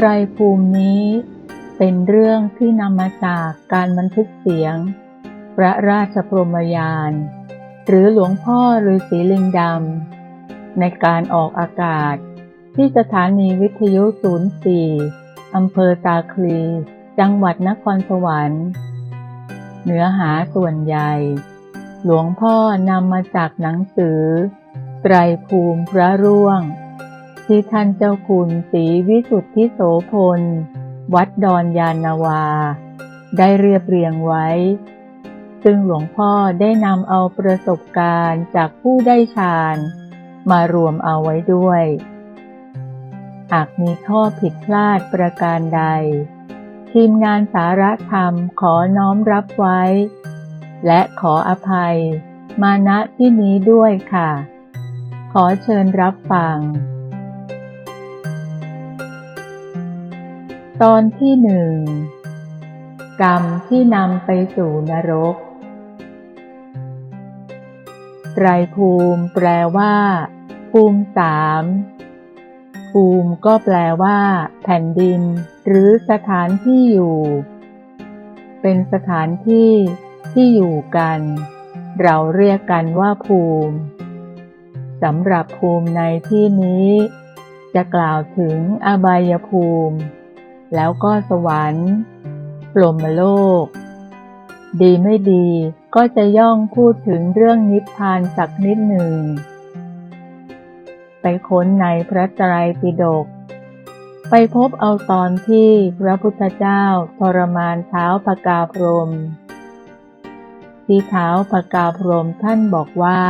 ไตรภูมินี้เป็นเรื่องที่นำมาจากการบันทึกเสียง พระราชพรมยาน หรือหลวงพ่อฤาษีลิงดำในการออกอากาศ ที่สถานีวิทยุ 04 อำเภอตาคลี จังหวัดนครสวรรค์ เนื้อหาส่วนใหญ่ หลวงพ่อนำมาจากหนังสือ ไตรภูมิพระร่วง ที่ท่านเจ้าคุณศรีวิสุทธิโสพล วัดดอนยานนาวา ได้เรียบเรียงไว้ ซึ่งหลวงพ่อได้นำเอาประสบการณ์จากผู้ได้ฌานมารวมเอาไว้ด้วย หากมีข้อผิดพลาดประการใด ทีมงานสารธรรมขอน้อมรับไว้ และขออภัย มาณที่นี้ด้วยค่ะ ขอเชิญรับฟัง ตอนที่หนึ่งกรรมที่นำไปสู่นรก ไตรภูมิแปลว่า ภูมิสามภูมิก็แปลว่า แผ่นดิน หรือสถานที่อยู่ เป็นสถานที่ที่อยู่กัน เราเรียกกันว่าภูมิสำหรับภูมิในที่นี้ จะกล่าวถึงอบายภูมิ แล้วก็สวรรค์พรมโลก ดีไม่ดีก็จะย่องพูดถึงเรื่องนิพพานสักนิดหนึ่ง ไปค้นในพระไตรปิฎกไปพบเอาตอนที่พระพุทธเจ้าทรมานเท้าปกาพรม ที่เท้าปกาพรมท่านบอกว่า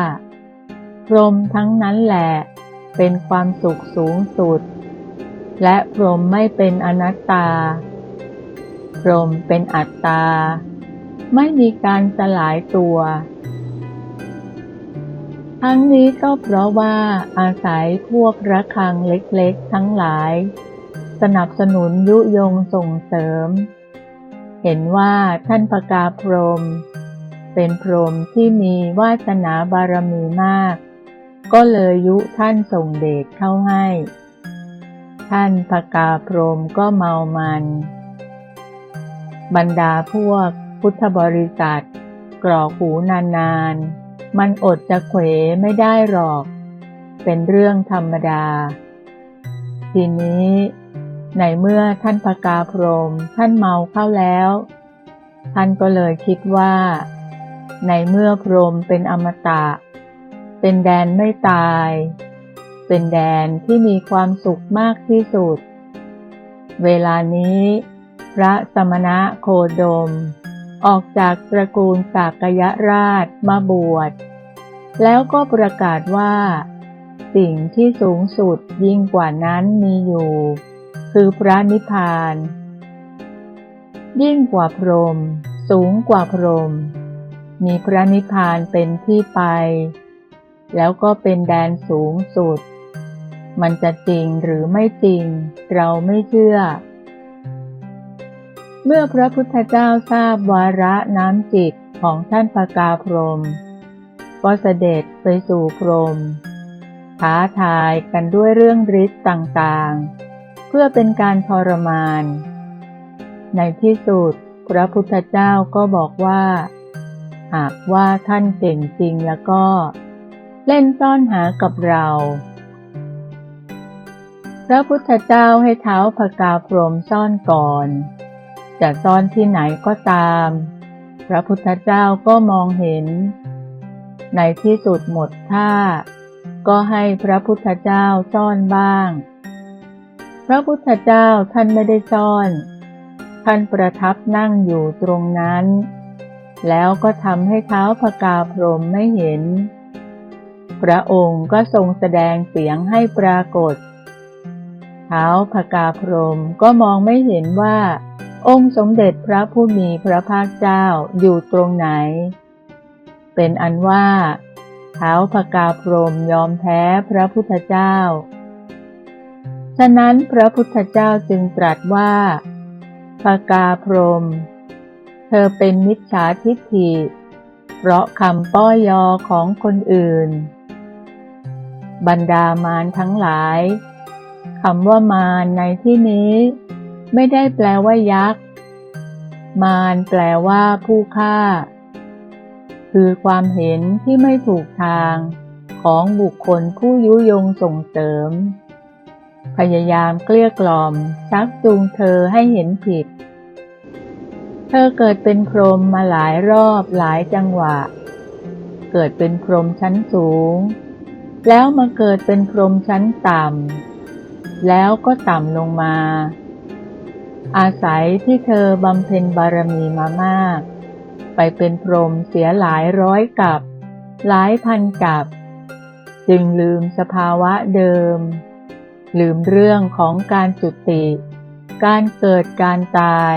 พรมทั้งนั้นแหละ เป็นความสุขสูงสุด และพรหมไม่เป็นอนัตตา พรหมเป็นอัตตา ไม่มีการสลายตัว ทั้งนี้ก็เพราะว่าอาศัยพวกระฆังเล็กๆทั้งหลาย สนับสนุนยุยงส่งเสริม เห็นว่าท่านปกาพรหมเป็นพรหมที่มีวาสนาบารมีมาก ก็เลยยุท่านส่งเดชเข้าให้ ท่านปกาพรมก็เมามัน บรรดาพวกพุทธบริษัท กรอกหูนานๆ มันอดจะเขวไม่ได้หรอก เป็นเรื่องธรรมดา ทีนี้ในเมื่อท่านปกาพรมท่านเมาเข้าแล้ว ท่านก็เลยคิดว่า ในเมื่อพรมเป็นอมตะ เป็นแดนไม่ตาย เป็นแดนที่มีความสุขมากที่สุด เวลานี้ พระสมณะโคดม ออกจากตระกูลสากยราชมาบวช แล้วก็ประกาศว่า สิ่งที่สูงสุดยิ่งกว่านั้นมีอยู่ คือพระนิพพาน ยิ่งกว่าพรหมสูงกว่าพรหมมีพระนิพพานเป็นที่ไป แล้วก็เป็นแดนสูงสุด มันจะจริงหรือไม่จริง เราไม่เชื่อ เมื่อพระพุทธเจ้าทราบวาระน้ำจิตของท่านปกาพรมก็เสด็จไปสู่พรมท้าทายกันด้วยเรื่องฤทธิ์ต่างๆ เพื่อเป็นการทรมาน ในที่สุด พระพุทธเจ้าก็บอกว่า หากว่าท่านเก่งจริงแล้วก็ เล่นซ่อนหากับเรา พระพุทธเจ้าให้เท้าพกาพรมซ่อนก่อน จะซ่อนที่ไหนก็ตาม พระพุทธเจ้าก็มองเห็น ในที่สุดหมดท่า ก็ให้พระพุทธเจ้าซ่อนบ้าง พระพุทธเจ้าท่านไม่ได้ซ่อน ท่านประทับนั่งอยู่ตรงนั้น แล้วก็ทำให้เท้าพกาพรมไม่เห็น พระองค์ก็ทรงแสดงเสียงให้ปรากฏ เท้าพกาพรหมก็มองไม่เห็นว่า องค์สมเด็จพระผู้มีพระภาคเจ้าอยู่ตรงไหน เป็นอันว่า เท้าพกาพรหมยอมแพ้พระพุทธเจ้า ฉะนั้นพระพุทธเจ้าจึงตรัสว่าพกาพรหมเธอเป็นมิจฉาทิฏฐิ เพราะคำป้อยยอของคนอื่น บรรดามารทั้งหลาย คำว่ามารในที่นี้ ไม่ได้แปลว่ายักษ์ มารแปลว่าผู้ฆ่า คือความเห็นที่ไม่ถูกทางของบุคคลผู้ยุยงส่งเสริม พยายามเกลี้ยกล่อม ชักจูงเธอให้เห็นผิด เธอเกิดเป็นพรหมมาหลายรอบหลายจังหวะ เกิดเป็นพรหมชั้นสูง แล้วมาเกิดเป็นพรหมชั้นต่ำ แล้วก็ต่ำลงมา อาศัยที่เธอบำเพ็ญบารมีมามาก ไปเป็นพรหมเสียหลายร้อยกับ หลายพันกับ จึงลืมสภาวะเดิม ลืมเรื่องของการจุติ การเกิดการตาย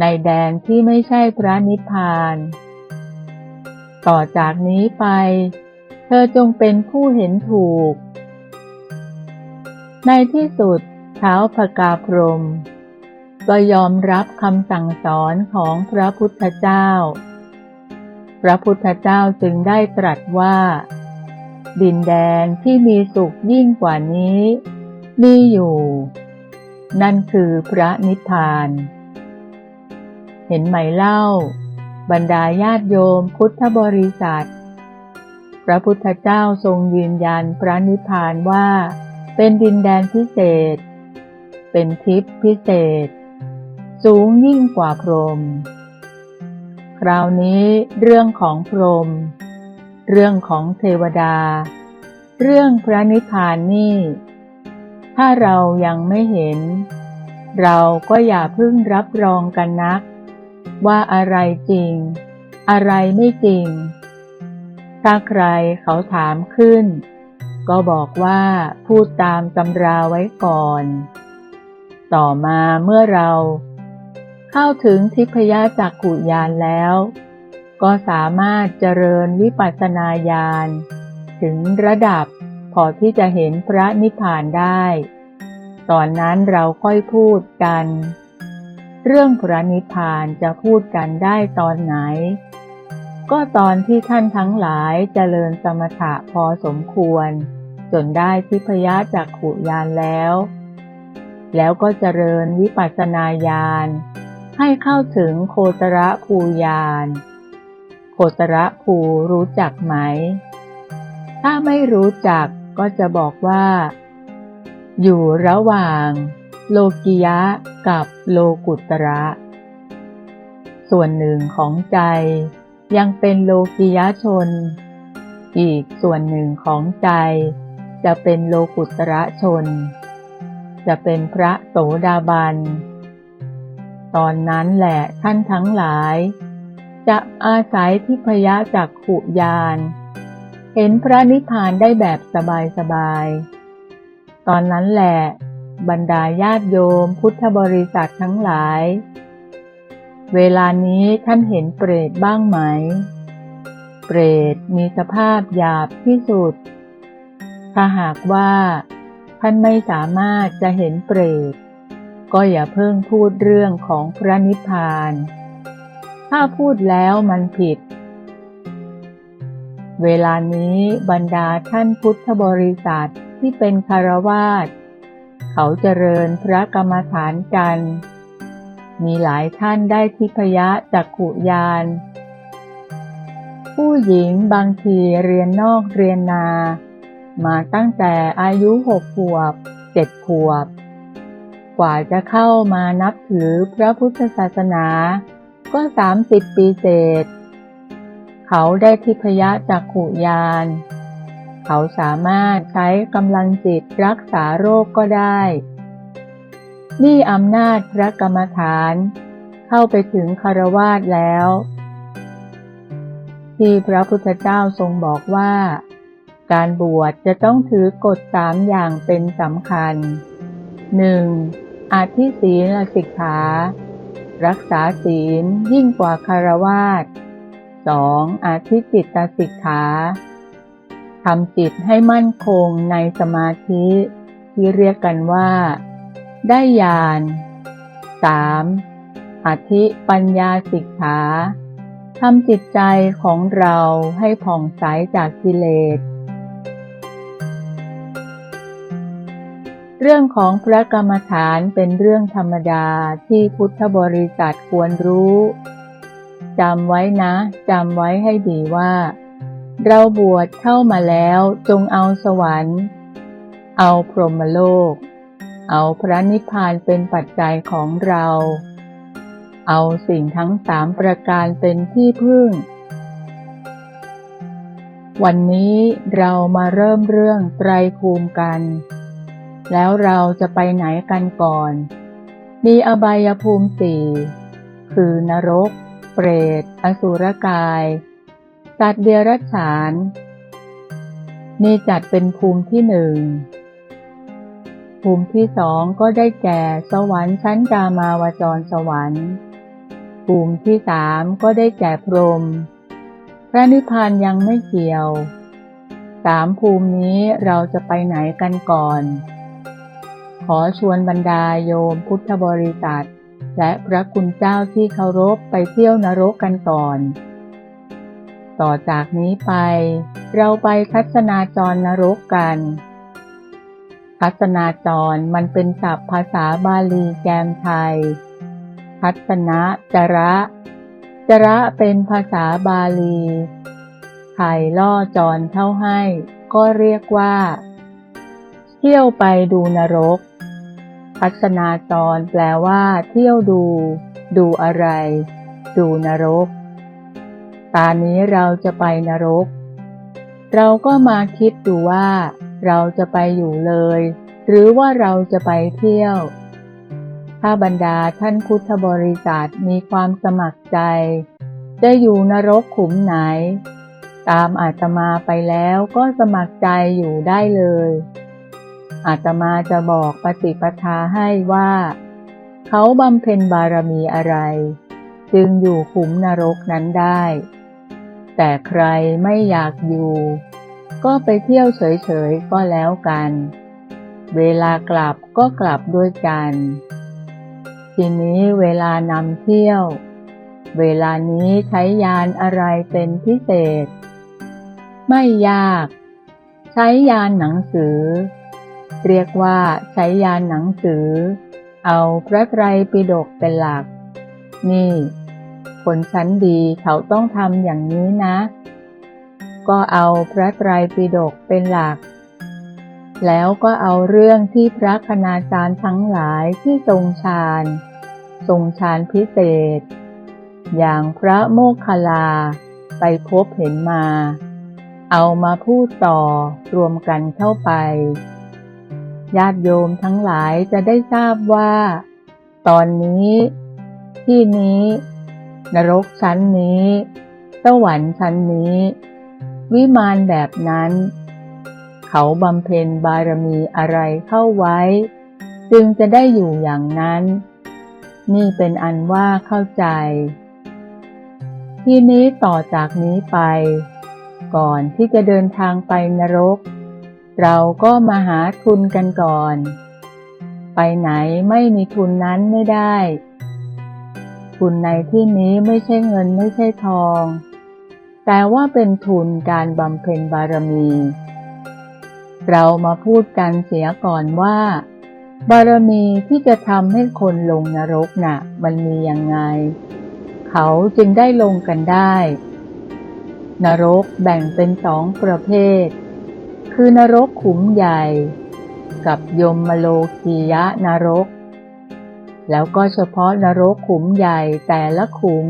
ในแดนที่ไม่ใช่พระนิพพาน ต่อจากนี้ไป เธอจงเป็นผู้เห็นถูก ในที่สุดเท้าพกาพรหมก็ยอมรับคำสั่งสอนของพระพุทธเจ้า พระพุทธเจ้าจึงได้ตรัสว่า ดินแดนที่มีสุขยิ่งกว่านี้มีอยู่ นั่นคือพระนิพพาน เห็นไหมเล่า บรรดาญาติโยมพุทธบริษัท พระพุทธเจ้าทรงยืนยันพระนิพพานว่า เป็นดินแดนพิเศษ เป็นทิพย์พิเศษ สูงยิ่งกว่าพรหม คราวนี้เรื่องของพรหม เรื่องของเทวดา เรื่องพระนิพพานนี่ ถ้าเรายังไม่เห็น เราก็อย่าเพิ่งรับรองกันนัก ว่าอะไรจริง อะไรไม่จริง ถ้าใครเขาถามขึ้น ก็บอกว่าพูดตามตำราไว้ก่อน ต่อมาเมื่อเรา เข้าถึงทิพยจักขุญาณแล้ว ก็สามารถเจริญวิปัสสนาญาณถึงระดับพอที่จะเห็นพระนิพพานได้ ตอนนั้นเราค่อยพูดกัน เรื่องพระนิพพานจะพูดกันได้ตอนไหน ก็ตอนที่ท่านทั้งหลายเจริญสมถะพอสมควร จนได้ทิพยจักขุญาณแล้ว แล้วก็เจริญวิปัสสนาญาณให้เข้าถึงโคตรภูญาณโคตรภูรู้จักไหม ถ้าไม่รู้จักก็จะบอกว่า อยู่ระหว่าง โลกิยะกับโลกุตระ ส่วนหนึ่งของใจ ยังเป็นโลกิยชน อีกส่วนหนึ่งของใจ จะเป็นโลกุตระชน จะเป็นพระโสดาบัน ตอนนั้นแหละท่านทั้งหลาย จะอาศัยทิพยจากขุยานเห็นพระนิพพานได้แบบสบายๆ ตอนนั้นแหละ บรรดาญาติโยมพุทธบริษัททั้งหลาย เวลานี้ท่านเห็นเปรตบ้างไหม เปรตมีสภาพหยาบที่สุด ถ้าหากว่า ท่านไม่สามารถจะเห็นเปรต ก็อย่าเพิ่งพูดเรื่องของพระนิพพาน ถ้าพูดแล้วมันผิด เวลานี้บรรดาท่านพุทธบริษัทที่เป็นคารวาสเขาเจริญพระกรรมฐานกัน มีหลายท่านได้ทิพยะจักขุยาน ผู้หญิงบางทีเรียนนอกเรียนนา มาตั้งแต่อายุหกขวบเจ็ดขวบ กว่าจะเข้ามานับถือพระพุทธศาสนา ก็สามสิบปีเศษ เขาได้ทิพยะจักขุยาน เขาสามารถใช้กำลังจิตรักษาโรคก็ได้ นี่อำนาจพระกรรมฐาน เข้าไปถึงคารวาสแล้ว ที่พระพุทธเจ้าทรงบอกว่า การบวชจะต้องถือกฎสามอย่างเป็นสำคัญ 1. อาทิศีลสิกขา รักษาศีลยิ่งกว่าคารวาส 2. อาทิจิตตสิกขาทำจิตให้มั่นคงในสมาธิที่เรียกกันว่า ได้ญาณ 3. อธิปัญญาสิกขาทำจิตใจของเราให้ผ่องใสจากกิเลส เรื่องของพระกรรมฐานเป็นเรื่องธรรมดาที่พุทธบริษัทควรรู้จำไว้นะจำไว้ให้ดีว่า เราบวชเข้ามาแล้วจงเอาสวรรค์ เอาพรหมโลก เอาพระนิพพานเป็นปัจจัยของเรา เอาสิ่งทั้งสามประการเป็นที่พึ่ง วันนี้เรามาเริ่มเรื่องไตรภูมิกัน แล้วเราจะไปไหนกันก่อน มีอบายภูมิสี่คือนรก เปรต อสุรกาย สัตว์เดรัจฉาน นี่จัดเป็นภูมิที่หนึ่ง ภูมิที่สองก็ได้แก่สวรรค์ชั้นกามาวจรสวรรค์ ภูมิที่สามก็ได้แก่พรหมพระนิพพานยังไม่เกี่ยวสามภูมินี้เราจะไปไหนกันก่อน ขอชวนบรรดาโยมพุทธบริษัท และพระคุณเจ้าที่เคารพไปเที่ยวนรกกันก่อน ต่อจากนี้ไป เราไปทัศนาจรนรกกัน ทัศนาจรมันเป็นศัพท์ภาษาบาลีแกมไทยทัศนะจระจระเป็นภาษาบาลีไข่ล่อจรเข้าให้ ก็เรียกว่า เที่ยวไปดูนรกทัศนาจรแปลว่า เที่ยวดู ดูอะไร ดูนรก ตอนนี้เราจะไปนรก เราก็มาคิดดูว่า เราจะไปอยู่เลย หรือว่าเราจะไปเที่ยว ถ้าบรรดาท่านพุทธบริษัทมีความสมัครใจ จะอยู่นรกขุมไหน ตามอาตมาไปแล้วก็สมัครใจอยู่ได้เลย อาตมาจะบอกปฏิปทาให้ว่า เขาบำเพ็ญบารมีอะไร จึงอยู่ขุมนรกนั้นได้ แต่ใครไม่อยากอยู่ ก็ไปเที่ยวเฉยๆก็แล้วกัน เวลากลับก็กลับด้วยกัน ทีนี้เวลานำเที่ยว เวลานี้ใช้ยานอะไรเป็นพิเศษ ไม่ยาก ใช้ยานหนังสือ เรียกว่าใช้ยานหนังสือ เอาพระไตรปิฎกเป็นหลัก นี่ คนชั้นดีเขาต้องทำอย่างนี้นะ ก็เอาพระไตรปิฎกเป็นหลัก แล้วก็เอาเรื่องที่พระคณาจารย์ทั้งหลายที่ทรงฌาน ทรงฌานพิเศษ อย่างพระโมคคัลลาไปพบเห็นมา เอามาพูดต่อรวมกันเข้าไป ญาติโยมทั้งหลายจะได้ทราบว่า ตอนนี้ ที่นี้ นรกชั้นนี้ สวรรค์ชั้นนี้ วิมานแบบนั้น เขาบำเพ็ญบารมีอะไรเข้าไว้ จึงจะได้อยู่อย่างนั้น นี่เป็นอันว่าเข้าใจ ที่นี้ต่อจากนี้ไป ก่อนที่จะเดินทางไปนรก เราก็มาหาทุนกันก่อน ไปไหนไม่มีทุนนั้นไม่ได้ ทุนในที่นี้ไม่ใช่เงินไม่ใช่ทอง แต่ว่าเป็นทุนการบำเพ็ญบารมี เรามาพูดกันเสียก่อนว่า บารมีที่จะทำให้คนลงนรกน่ะ มันมียังไง เขาจึงได้ลงกันได้ นรกแบ่งเป็นสองประเภท คือนรกขุมใหญ่ กับยมโลกียะนรก แล้วก็เฉพาะนรกขุมใหญ่แต่ละขุม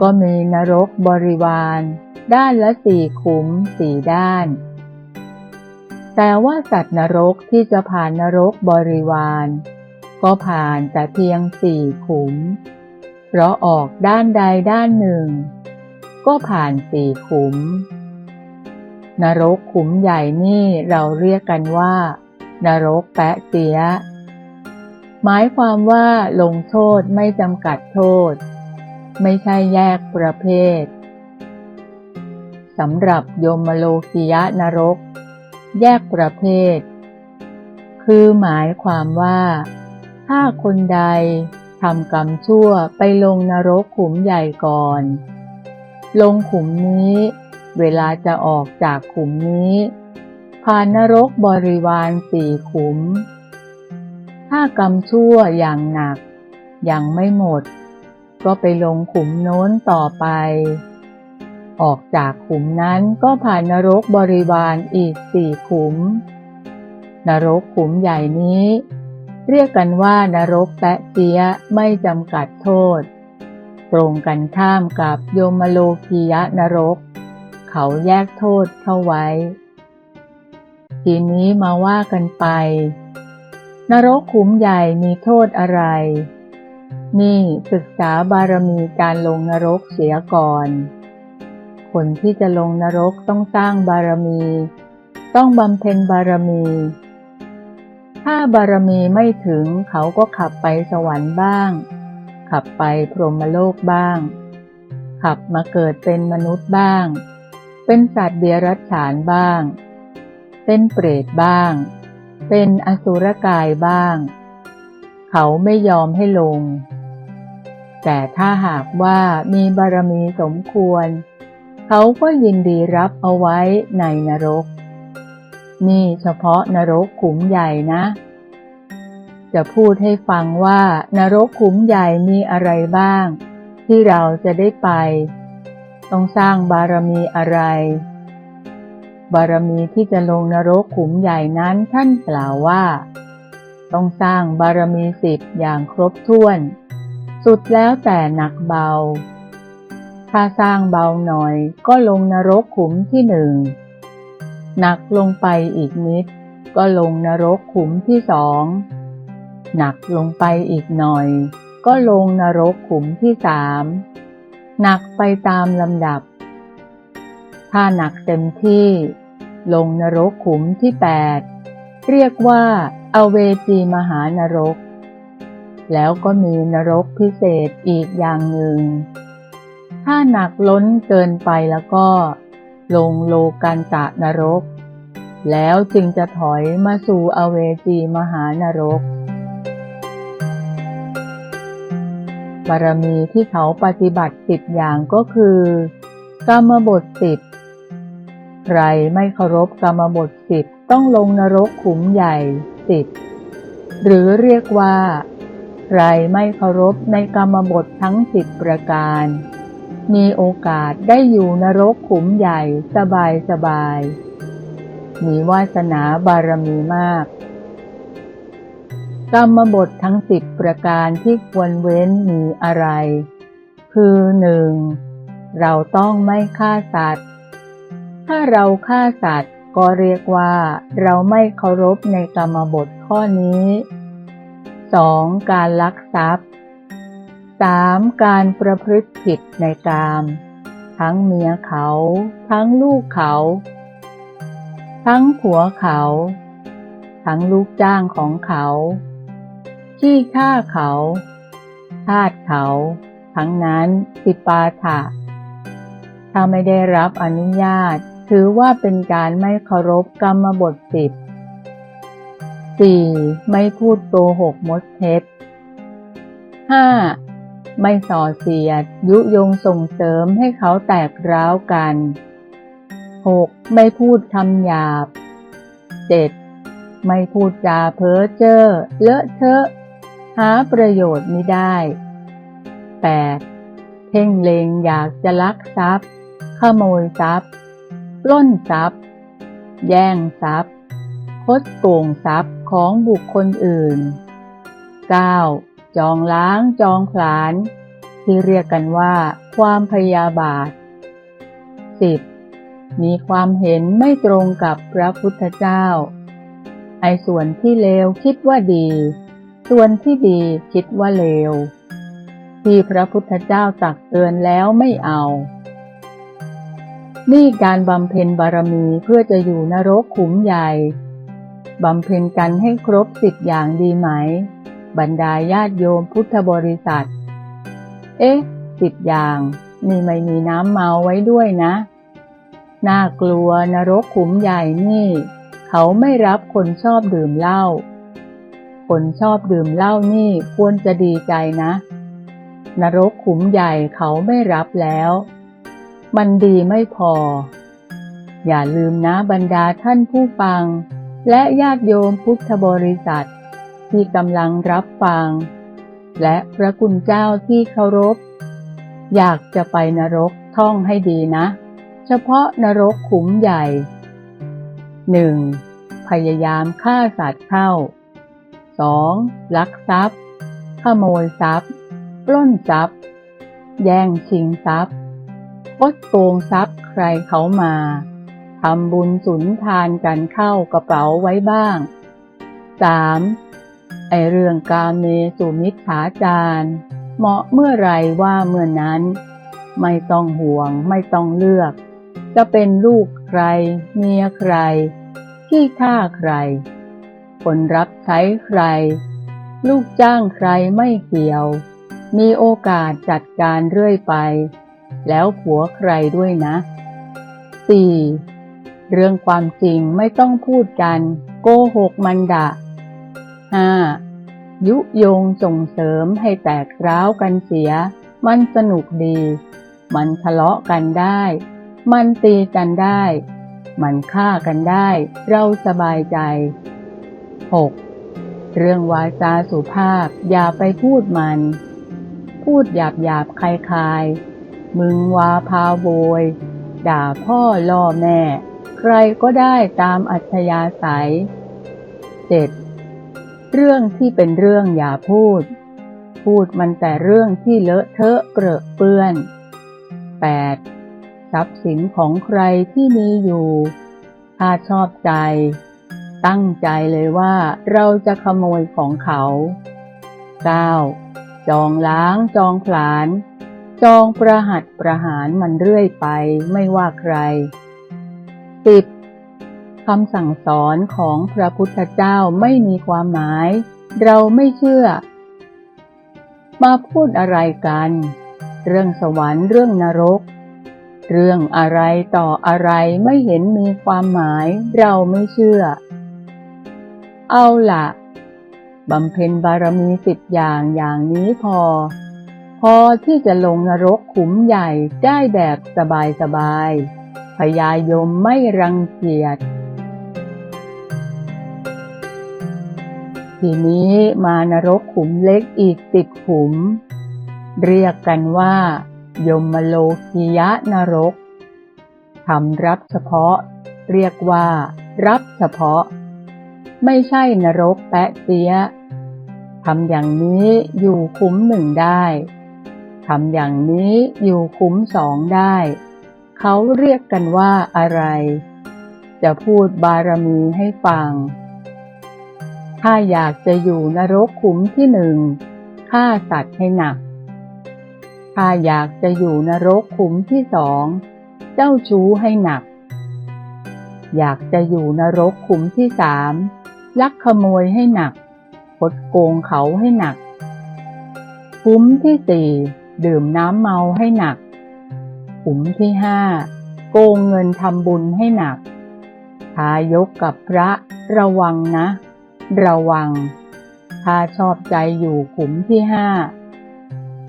ก็มีนรกบริวาร ด้านละสี่ขุมสี่ด้าน แต่ว่าสัตว์นรกที่จะผ่านนรกบริวาร ก็ผ่านแต่เพียงสี่ขุม เพราะออกด้านใดด้านหนึ่ง ก็ผ่านสี่ขุม นรกขุมใหญ่นี่เราเรียกกันว่า นรกแปะเสีย หมายความว่าลงโทษไม่จำกัดโทษ ไม่ใช่แยกประเภทสำหรับโยมโลกิยะนรก แยกประเภท คือหมายความว่า ถ้าคนใดทำกรรมชั่วไปลงนรกขุมใหญ่ก่อน ลงขุมนี้ เวลาจะออกจากขุมนี้ ผ่านนรกบริวารสี่ขุม ถ้ากรรมชั่วอย่างหนัก ยังไม่หมด ก็ไปลงขุมโน้นต่อไป ออกจากขุมนั้นก็ผ่านนรกบริวารอีกสี่ขุม นรกขุมใหญ่นี้ เรียกกันว่านรกแปะเจียะไม่จำกัดโทษ ตรงกันข้ามกับโยมโลกียะนรก เขาแยกโทษเข้าไว้ ทีนี้มาว่ากันไป นรกขุมใหญ่มีโทษอะไร นี่ศึกษาบารมีการลงนรกเสียก่อน คนที่จะลงนรกต้องสร้างบารมี ต้องบำเพ็ญบารมี ถ้าบารมีไม่ถึงเขาก็ขับไปสวรรค์บ้าง ขับไปพรหมโลกบ้าง ขับมาเกิดเป็นมนุษย์บ้าง เป็นสัตว์เดรัจฉานบ้าง เป็นเปรตบ้าง เป็นอสุรกายบ้าง เขาไม่ยอมให้ลง แต่ถ้าหากว่ามีบารมีสมควร เขาก็ยินดีรับเอาไว้ในนรก นี่เฉพาะนรกขุมใหญ่นะ จะพูดให้ฟังว่านรกขุมใหญ่มีอะไรบ้าง ที่เราจะได้ไป ต้องสร้างบารมีอะไร บารมีที่จะลงนรกขุมใหญ่นั้นท่านกล่าวว่า ต้องสร้างบารมีสิบอย่างครบถ้วน สุดแล้วแต่หนักเบา ถ้าสร้างเบาหน่อยก็ลงนรกขุมที่หนึ่ง หนักลงไปอีกนิด ก็ลงนรกขุมที่สอง หนักลงไปอีกหน่อย ก็ลงนรกขุมที่สาม หนักไปตามลำดับ ถ้าหนักเต็มที่ ลงนรกขุมที่แปดเรียกว่าอเวจีมหานรก แล้วก็มีนรกพิเศษอีกอย่างหนึ่ง ถ้าหนักล้นเกินไปแล้วก็ ลงโลกันตะนรก แล้วจึงจะถอยมาสู่อเวจีมหานรก บารมีที่เขาปฏิบัติสิบอย่างก็คือกรรมบทสิบใครไม่เคารพกรรมบทสิบต้องลงนรกขุมใหญ่สิบหรือเรียกว่า ใครไม่เคารพในกรรมบททั้งสิบประการ มีโอกาสได้อยู่นรกขุมใหญ่สบายสบาย มีวาสนาบารมีมาก กรรมบททั้งสิบประการที่ควรเว้นมีอะไร คือหนึ่งเราต้องไม่ฆ่าสัตว์ ถ้าเราฆ่าสัตว์ก็เรียกว่าเราไม่เคารพในกรรมบทข้อนี้ 2. การลักทรัพย์ 3. การประพฤติผิดในกาม ทั้งเมียเขา ทั้งลูกเขา ทั้งผัวเขา ทั้งลูกจ้างของเขาขี้ฆ่าเขาทาสเขา ทั้งนั้นสิปาถะถ้าไม่ได้รับอนุญาต ถือว่าเป็นการไม่เคารพกรรมบทสิบ 4. ไม่พูดโกหกมดเท็จ 5. ไม่ส่อเสียด ยุยงส่งเสริมให้เขาแตกร้าวกัน 6. ไม่พูดคำหยาบ 7. ไม่พูดจาเพ้อเจ้อเลอะเทอะ หาประโยชน์ไม่ได้ 8. เพ่งเลงอยากจะลักทรัพย์ ขโมยทรัพย์ ปล้นทรัพย์ แย่งทรัพย์ คดโกงทรัพย์ของบุคคลอื่น 9. จองล้างจองผลาญที่เรียกกันว่า ความพยาบาท 10. มีความเห็นไม่ตรงกับพระพุทธเจ้า ไอ้ส่วนที่เลวคิดว่าดี ส่วนที่ดีคิดว่าเลว ที่พระพุทธเจ้าตักเตือนแล้วไม่เอานี่การบำเพ็ญบารมีเพื่อจะอยู่นรกขุมใหญ่ บำเพ็ญกันให้ครบสิบอย่างดีไหม บรรดาญาติโยมพุทธบริษัท เอ๊ะสิบอย่างนี่ไม่มีน้ำเมาไว้ด้วยนะ น่ากลัวนรกขุมใหญ่นี่ เขาไม่รับคนชอบดื่มเหล้า คนชอบดื่มเหล้านี่ควรจะดีใจนะ นรกขุมใหญ่เขาไม่รับแล้ว มันดีไม่พอ อย่าลืมนะบรรดาท่านผู้ฟัง และญาติโยมพุทธบริษัท ที่กำลังรับฟัง และพระคุณเจ้าที่เคารพ อยากจะไปนรกท่องให้ดีนะ เฉพาะนรกขุมใหญ่ 1. พยายามฆ่าสัตว์เข้า 2. ลักทรัพย์ ขโมยทรัพย์ ปล้นทรัพย์ แย่งชิงทรัพย์คดโกงทรัพย์ใครเขามา ทำบุญสุนทานกันเข้ากระเป๋าไว้บ้าง 3. ไอเรื่องกาเมสุมิจฉาจารเหมาะเมื่อไรว่าเมื่อนั้น ไม่ต้องห่วงไม่ต้องเลือก จะเป็นลูกใคร เมียใคร ที่ฆ่าใคร คนรับใช้ใคร ลูกจ้างใครไม่เกี่ยว มีโอกาสจัดการเรื่อยไป แล้วผัวใครด้วยนะ 4. เรื่องความจริงไม่ต้องพูดกัน โกหกมันดะ 5. ยุยงส่งเสริมให้แตกร้าวกันเสีย มันสนุกดี มันทะเลาะกันได้ มันตีกันได้ มันฆ่ากันได้ เราสบายใจ 6. เรื่องวาจาสุภาพอย่าไปพูดมัน พูดหยาบหยาบคลายคายมึงวาพาโวย ด่าพ่อล่อแม่ ใครก็ได้ตามอัธยาศัย 7. เรื่องที่เป็นเรื่องอย่าพูด พูดมันแต่เรื่องที่เลอะเทอะเปรอะเปื้อน 8. ทรัพย์สินของใครที่มีอยู่ ถ้าชอบใจ ตั้งใจเลยว่าเราจะขโมยของเขา 9. จองล้างจองผลาญจองประหัตประหารมันเรื่อยไปไม่ว่าใคร 10. คำสั่งสอนของพระพุทธเจ้าไม่มีความหมาย เราไม่เชื่อ มาพูดอะไรกัน เรื่องสวรรค์เรื่องนรก เรื่องอะไรต่ออะไรไม่เห็นมีความหมาย เราไม่เชื่อ เอาล่ะบำเพ็ญบารมีสิบอย่างอย่างนี้พอ พอที่จะลงนรกขุมใหญ่ได้แบบสบายๆ พยายมไม่รังเกียจ ทีนี้มานรกขุมเล็กอีกสิบขุม เรียกกันว่า ยมโลกียะนรกทำรับเฉพาะ เรียกว่า รับเฉพาะ ไม่ใช่นรกแปะเสียทำอย่างนี้อยู่คุ้มหนึ่งได้ ทำอย่างนี้อยู่คุ้มสองได้ เขาเรียกกันว่าอะไร จะพูดบารมีให้ฟัง ถ้าอยากจะอยู่นรกขุมที่หนึ่งฆ่าสัตว์ให้หนัก ถ้าอยากจะอยู่นรกขุมที่สองเจ้าชู้ให้หนัก อยากจะอยู่นรกขุมที่สามลักขโมยให้หนักคดโกงเขาให้หนักขุมที่สี่ดื่มน้ำเมาให้หนัก ขุมที่ห้าโกงเงินทำบุญให้หนักทายกกับพระระวังนะ ระวัง ถ้าชอบใจอยู่ขุมที่ห้า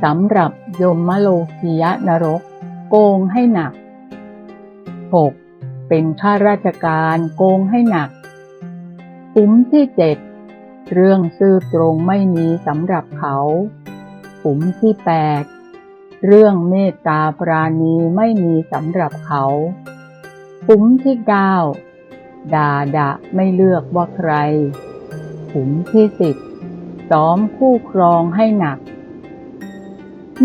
สำหรับยมโลกียนรก โกงให้หนัก 6. เป็นข้าราชการโกงให้หนัก ขุมที่เจ็ดเรื่องซื่อตรงไม่มีสำหรับเขา ขุมที่แปด เรื่องเมตตาปราณีไม่มีสำหรับเขา ขุมที่เก้าดาดะไม่เลือกว่าใคร ขุมที่สิบซ้อมคู่ครองให้หนัก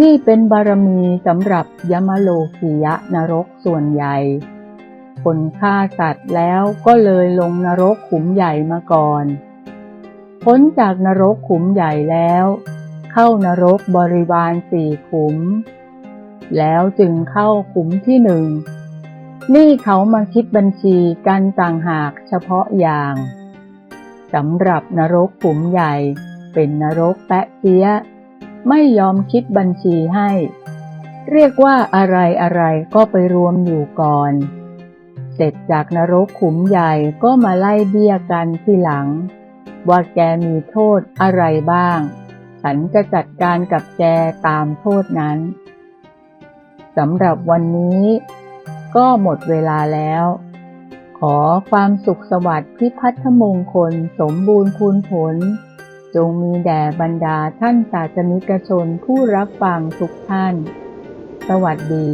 นี่เป็นบารมีสำหรับยมโลกียะนรกส่วนใหญ่ คนฆ่าสัตว์แล้วก็เลยลงนรกขุมใหญ่มาก่อน พ้นจากนรกขุมใหญ่แล้ว เข้านรกบริวารสี่ขุม แล้วจึงเข้าขุมที่หนึ่ง นี่เขามาคิดบัญชีกันต่างหากเฉพาะอย่างสำหรับนรกขุมใหญ่ เป็นนรกแปะเสีย ไม่ยอมคิดบัญชีให้ เรียกว่าอะไรอะไรก็ไปรวมอยู่ก่อน เสร็จจากนรกขุมใหญ่ก็มาไล่เบี้ยกันที่หลัง ว่าแกมีโทษอะไรบ้าง ฉันจะจัดการกับแกตามโทษนั้นสำหรับวันนี้ก็หมดเวลาแล้ว ขอความสุขสวัสดิ์พิพัฒนมงคลสมบูรณ์พูนผล จงมีแด่บรรดาท่านศาสนิกชนผู้รับฟังทุกท่าน สวัสดี